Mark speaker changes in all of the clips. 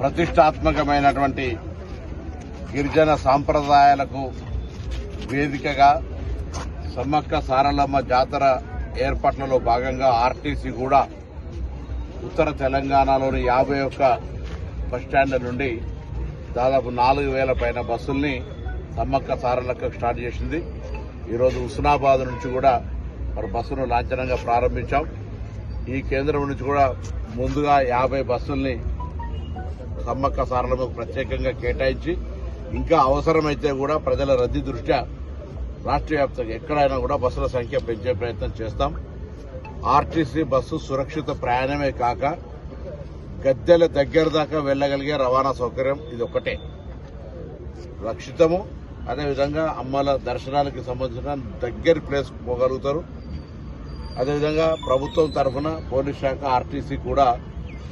Speaker 1: ప్రతిష్టాత్మకమైనటువంటి గిరిజన సాంప్రదాయాలకు వేదికగా సమ్మక్క సారలమ్మ జాతర ఏర్పాట్లలో భాగంగా ఆర్టీసీ కూడా ఉత్తర తెలంగాణలోని యాభై ఒక్క బస్టాండ్ల నుండి దాదాపు నాలుగు వేల పైన బస్సుల్ని సమ్మక్క సారలకు స్టార్ట్ చేసింది. ఈరోజు హుస్నాబాద్ నుంచి కూడా మరి బస్సును లాంఛనంగా ప్రారంభించాం. ఈ కేంద్రం నుంచి కూడా ముందుగా యాభై బస్సుల్ని సమ్మక్క సారలకు ప్రత్యేకంగా కేటాయించి ఇంకా అవసరమైతే కూడా ప్రజల రద్దీ దృష్ట్యా రాష్ట్ర వ్యాప్తంగా ఎక్కడైనా కూడా బస్సుల సంఖ్య పెంచే ప్రయత్నం చేస్తాం. ఆర్టీసీ బస్సు సురక్షిత ప్రయాణమే కాక గద్దెల దగ్గర దాకా వెళ్ళగలిగే రవాణా సౌకర్యం ఇది ఒకటే రక్షితము అదేవిధంగా అమ్మల దర్శనానికి సంబంధించిన దగ్గర ప్లేస్ పోగలుగుతారు. అదేవిధంగా ప్రభుత్వం తరఫున పోలీస్ శాఖ ఆర్టీసీ కూడా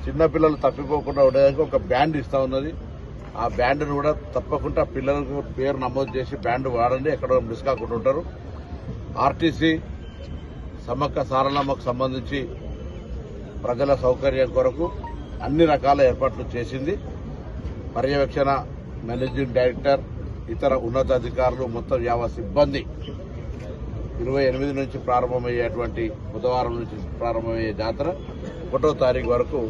Speaker 1: చిన్నపిల్లలు తప్పిపోకుండా ఉండేదానికి ఒక బ్యాండ్ ఇస్తా ఉన్నది. ఆ బ్యాండ్ను కూడా తప్పకుండా పిల్లలకు పేరు నమోదు చేసి బ్యాండ్ వాడండి. ఎక్కడ మిస్ కాకుండా ఉంటారు. ఆర్టీసీ సమ్మక్క సారలమ్మకు సంబంధించి ప్రజల సౌకర్యం కొరకు అన్ని రకాల ఏర్పాట్లు చేసింది. పర్యవేక్షణ మేనేజింగ్ డైరెక్టర్ ఇతర ఉన్నతాధికారులు మొత్తం యావ సిబ్బంది ఇరవై ఎనిమిది నుంచి ప్రారంభమయ్యేటువంటి బుధవారం నుంచి ప్రారంభమయ్యే జాతర ఒకటో తారీఖు వరకు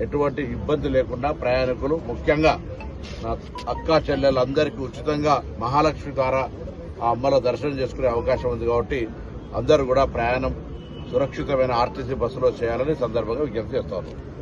Speaker 1: ఎటువంటి ఇబ్బంది లేకుండా ప్రయాణికులు ముఖ్యంగా నా అక్క చెల్లెలందరికీ ఉచితంగా మహాలక్ష్మి ద్వారా ఆ అమ్మల దర్శనం చేసుకునే అవకాశం ఉంది కాబట్టి అందరూ కూడా ప్రయాణం సురక్షితమైన ఆర్టీసీ బస్సులో చేయాలని సందర్భంగా విజ్ఞప్తి చేస్తారు.